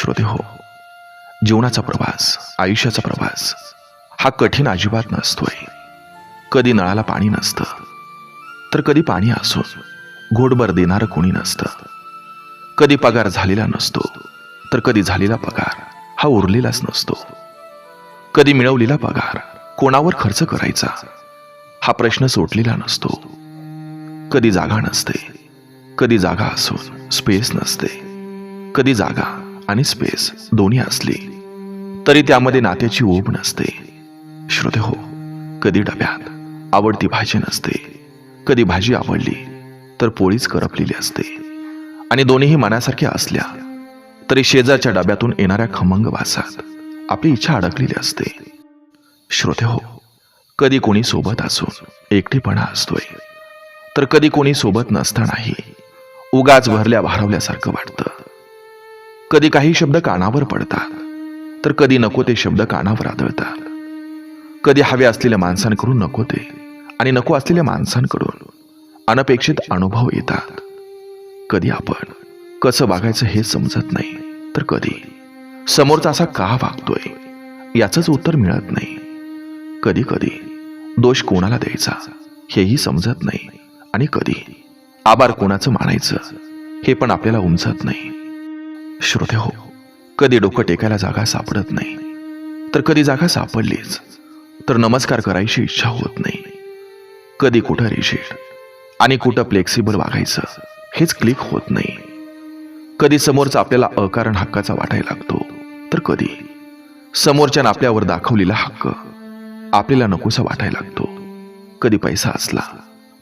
श्रोते हो जीवनाचा प्रवास आयुष्याचा प्रवास हा कठीण अजिबात नसतोय. कधी नळाला पाणी नसतं तर कधी पाणी असून घोडभर देणारं कोणी नसतं. कधी पगार झालेला नसतो तर कधी झालेला पगार हा उरलेलाच नसतो. कधी मिळवलेला पगार कोणावर खर्च करायचा हा प्रश्न सोडलेला नसतो. कधी जागा नसते कधी जागा असून स्पेस नसते कधी जागा आणि स्पेस दोन्ही असली तरी त्यामध्ये नात्याची ओढ नसते. श्रोते हो कधी डब्यात आवडती भाजी नसते कधी भाजी आवडली तर पोळीच करपलेली असते. आणि दोन्हीही मनासारख्या असल्या तरी शेजारच्या डब्यातून येणाऱ्या खमंग वासात आपली इच्छा अडकलेली असते. श्रोते हो कधी कोणी सोबत असून एकटेपणा असतोय तर कधी कोणी सोबत नसतानाही उगाच भरल्या भारवल्यासारखं वाटतं. कधी काही शब्द कानावर पडतात तर कधी नको ते शब्द कानावर आदळतात. कधी हवे असलेल्या माणसांकडून नको ते आणि नको असलेल्या माणसांकडून अनपेक्षित अनुभव येतात. कधी आपण कसं वागायचं हे समजत नाही तर कधी समोरचा असा का वागतोय याचंच उत्तर मिळत नाही. कधी कधी दोष कोणाला द्यायचा हेही समजत नाही आणि कधी आभार कोणाचं मानायचं हे पण आपल्याला उमजत नाही. श्रोते हो कधी डोकं टेकायला जागा सापडत नाही. तर कधी जागा सापडलीच तर नमस्कार करायची इच्छा होत नाही. कधी कुठं रेशीड आणि कुठं फ्लेक्सिबल वागायचं हेच क्लिक होत नाही. कधी समोरचा आपल्याला अकारण हक्काचा वाटायला लागतो तर कधी. समोरच्यानं आपल्यावर दाखवलेला हक्क आपल्याला नकोसा वाटायला लागतो. कधी पैसा असला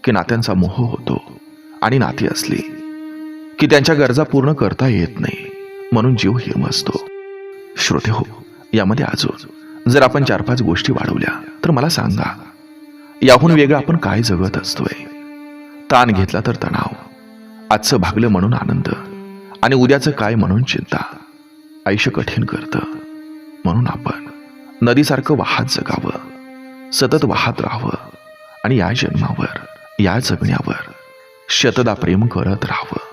की नात्यांचा मोह होतो आणि नाती असली की त्यांच्या गरजा पूर्ण करता येत नाही. म्हणून जीव हिरमसतो श्रोते हो यामध्ये अजून जर आपण चार पाच गोष्टी वाढवल्या तर मला सांगा याहून वेगळं आपण काय जगत असतोय? ताण घेतला तर तणाव आजचं भागलं म्हणून आनंद आणि उद्याचं काय म्हणून चिंता? आयुष्य कठीण करतं. म्हणून आपण नदीसारखं वाहत जगावं सतत वाहत राहावं आणि या जन्मावर या जगण्यावर शतदा प्रेम करत राहावं.